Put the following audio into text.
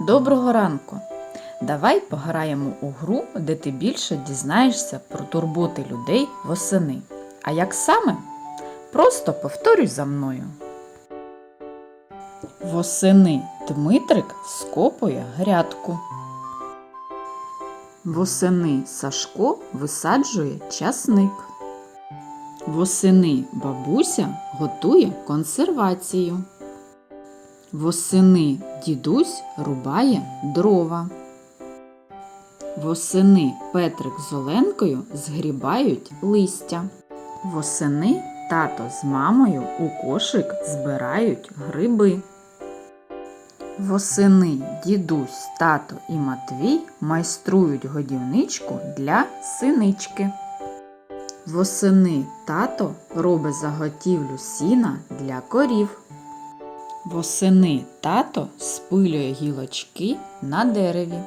Доброго ранку! Давай пограємо у гру, де ти більше дізнаєшся про турботи людей восени. А як саме? Просто повторюй за мною. Восени Дмитрик скопує грядку. Восени Сашко висаджує часник. Восени бабуся готує консервацію. Восени дідусь рубає дрова. Восени Петрик з Оленкою згрібають листя. Восени тато з мамою у кошик збирають гриби. Восени дідусь, тато і Матвій майструють годівничку для синички. Восени тато робить заготівлю сіна для корів. Восени тато спилює гілочки на дереві.